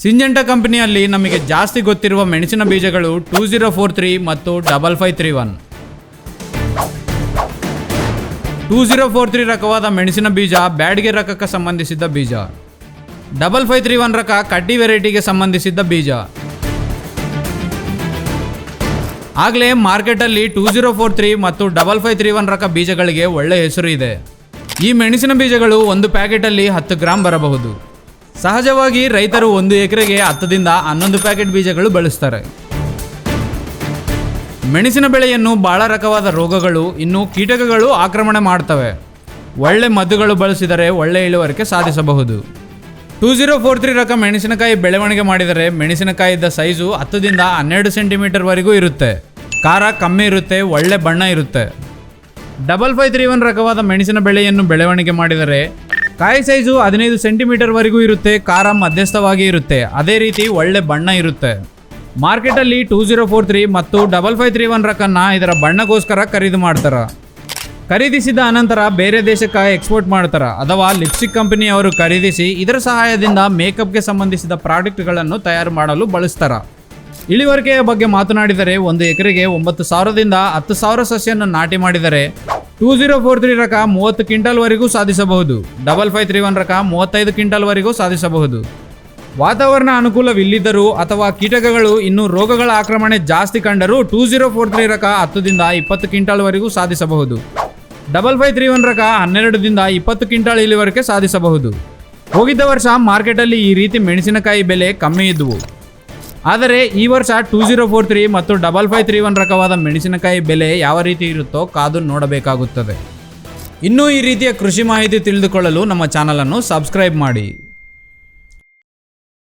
Syngenta ಕಂಪನಿಯಲ್ಲಿ ನಮಗೆ ಜಾಸ್ತಿ ಗೊತ್ತಿರುವ ಮೆಣಸಿನ ಬೀಜಗಳು ಟೂ ಜೀರೋ ಫೋರ್ ತ್ರೀ ಮತ್ತು double five three one. Two zero four three ರಕವಾದ ಮೆಣಸಿನ ಬೀಜ ಬ್ಯಾಡ್ಗೆ ರಕಕ್ಕೆ ಸಂಬಂಧಿಸಿದ ಬೀಜ. ಡಬಲ್ ಫೈವ್ ತ್ರೀ ಒನ್ ರಕ ಕಡ್ಡಿ ವೆರೈಟಿಗೆ ಸಂಬಂಧಿಸಿದ ಬೀಜ. ಆಗಲೇ ಮಾರ್ಕೆಟಲ್ಲಿ ಟೂ ಜೀರೋ ಫೋರ್ ತ್ರೀ ಮತ್ತು ಡಬಲ್ ಫೈವ್ ತ್ರೀ ಒನ್ ರಕ ಬೀಜಗಳಿಗೆ ಒಳ್ಳೆ ಹೆಸರು ಇದೆ. ಈ ಮೆಣಸಿನ ಬೀಜಗಳು ಒಂದು ಪ್ಯಾಕೆಟಲ್ಲಿ ಹತ್ತು ಗ್ರಾಂ ಬರಬಹುದು. ಸಹಜವಾಗಿ ರೈತರು ಒಂದು ಎಕರೆಗೆ ಹತ್ತದಿಂದ ಹನ್ನೊಂದು ಪ್ಯಾಕೆಟ್ ಬೀಜಗಳು ಬಳಸ್ತಾರೆ. ಮೆಣಸಿನ ಬೆಳೆಯನ್ನು ಬಹಳ ರಕವಾದ ರೋಗಗಳು, ಇನ್ನು ಕೀಟಕಗಳು ಆಕ್ರಮಣ ಮಾಡ್ತವೆ. ಒಳ್ಳೆ ಮದ್ದುಗಳು ಬಳಸಿದರೆ ಒಳ್ಳೆ ಇಳುವರಿಕೆ ಸಾಧಿಸಬಹುದು. ಟೂ ಜೀರೋ ಫೋರ್ ತ್ರೀ ರಕ ಮೆಣಸಿನಕಾಯಿ ಬೆಳವಣಿಗೆ ಮಾಡಿದರೆ ಮೆಣಸಿನಕಾಯಿದ ಸೈಜು ಹತ್ತದಿಂದ ಹನ್ನೆರಡು ಸೆಂಟಿಮೀಟರ್ವರೆಗೂ ಇರುತ್ತೆ. ಖಾರ ಕಮ್ಮಿ ಇರುತ್ತೆ, ಒಳ್ಳೆ ಬಣ್ಣ ಇರುತ್ತೆ. ಡಬಲ್ ಫೈವ್ ತ್ರೀ ಒನ್ ರಕವಾದ ಮೆಣಸಿನ ಬೆಳೆಯನ್ನು ಬೆಳವಣಿಗೆ ಮಾಡಿದರೆ ಕಾಯಿ ಸೈಜು ಹದಿನೈದು ಸೆಂಟಿಮೀಟರ್ವರೆಗೂ ಇರುತ್ತೆ, ಖಾರ ಮಧ್ಯಸ್ಥವಾಗಿ ಇರುತ್ತೆ. ಅದೇ ರೀತಿ ಒಳ್ಳೆ ಬಣ್ಣ ಇರುತ್ತೆ. ಮಾರ್ಕೆಟಲ್ಲಿ ಟೂ ಜೀರೋ ಫೋರ್ ತ್ರೀ ಮತ್ತು ಡಬಲ್ ಫೈವ್ ತ್ರೀ ಒನ್ ರಕನ್ನ ಇದರ ಬಣ್ಣಗೋಸ್ಕರ ಖರೀದಿ ಮಾಡ್ತಾರೆ. ಖರೀದಿಸಿದ ಅನಂತರ ಬೇರೆ ದೇಶಕ್ಕೆ ಎಕ್ಸ್ಪೋರ್ಟ್ ಮಾಡ್ತಾರೆ. ಅಥವಾ ಲಿಪ್ಸ್ಟಿಕ್ ಕಂಪನಿಯವರು ಖರೀದಿಸಿ ಇದರ ಸಹಾಯದಿಂದ ಮೇಕಪ್ಗೆ ಸಂಬಂಧಿಸಿದ ಪ್ರಾಡಕ್ಟ್ಗಳನ್ನು ತಯಾರು ಮಾಡಲು ಬಳಸ್ತಾರೆ. ಇಳುವರಿಕೆಯ ಬಗ್ಗೆ ಮಾತನಾಡಿದರೆ ಒಂದು ಎಕರೆಗೆ ಒಂಬತ್ತು ಸಾವಿರದಿಂದ ಹತ್ತು ಸಾವಿರ ಸಸ್ಯವನ್ನು ನಾಟಿ ಮಾಡಿದರೆ ಟೂ ಜೀರೋ ಫೋರ್ ತ್ರೀ ರಕ ಮೂವತ್ತು ಕ್ವಿಂಟಲ್ವರೆಗೂ ಸಾಧಿಸಬಹುದು. ಡಬಲ್ ಫೈವ್ ತ್ರೀ ಒನ್ ರಕ ಮೂವತ್ತೈದು ಕ್ವಿಂಟಲ್ವರೆಗೂ ಸಾಧಿಸಬಹುದು. ವಾತಾವರಣ ಅನುಕೂಲವಿಲ್ಲಿದ್ದರೂ ಅಥವಾ ಕೀಟಕಗಳು ಇನ್ನು ರೋಗಗಳ ಆಕ್ರಮಣೆ ಜಾಸ್ತಿ ಕಂಡರೂ ಟೂ ಜೀರೋ ಫೋರ್ ತ್ರೀ ರಕ ಹತ್ತುದಿಂದ ಇಪ್ಪತ್ತು ಕ್ವಿಂಟಾಲ್ವರೆಗೂ ಸಾಧಿಸಬಹುದು. ಡಬಲ್ ಫೈವ್ ತ್ರೀ ಒನ್ ರಕ ಹನ್ನೆರಡರಿಂದ ಇಪ್ಪತ್ತು ಕ್ವಿಂಟಾಲ್ ಇಲ್ಲಿವರೆಗೆ ಸಾಧಿಸಬಹುದು. ಹೋಗಿದ್ದ ವರ್ಷ ಮಾರ್ಕೆಟಲ್ಲಿ ಈ ರೀತಿ ಮೆಣಸಿನಕಾಯಿ ಬೆಲೆ ಕಮ್ಮಿ ಇದ್ದವು ಆದರೆ ಈ ವರ್ಷ ಟೂ ಜೀರೋ ಫೋರ್ ತ್ರೀ ಮತ್ತು ಡಬಲ್ ಫೈವ್ ತ್ರೀ ಒನ್ ರಕವಾದ ಮೆಣಸಿನಕಾಯಿ ಬೆಲೆ ಯಾವ ರೀತಿ ಇರುತ್ತೋ ಕಾದು ನೋಡಬೇಕಾಗುತ್ತದೆ. ಇನ್ನೂ ಈ ರೀತಿಯ ಕೃಷಿ ಮಾಹಿತಿ ತಿಳಿದುಕೊಳ್ಳಲು ನಮ್ಮ ಚಾನಲನ್ನು ಸಬ್ಸ್ಕ್ರೈಬ್ ಮಾಡಿ.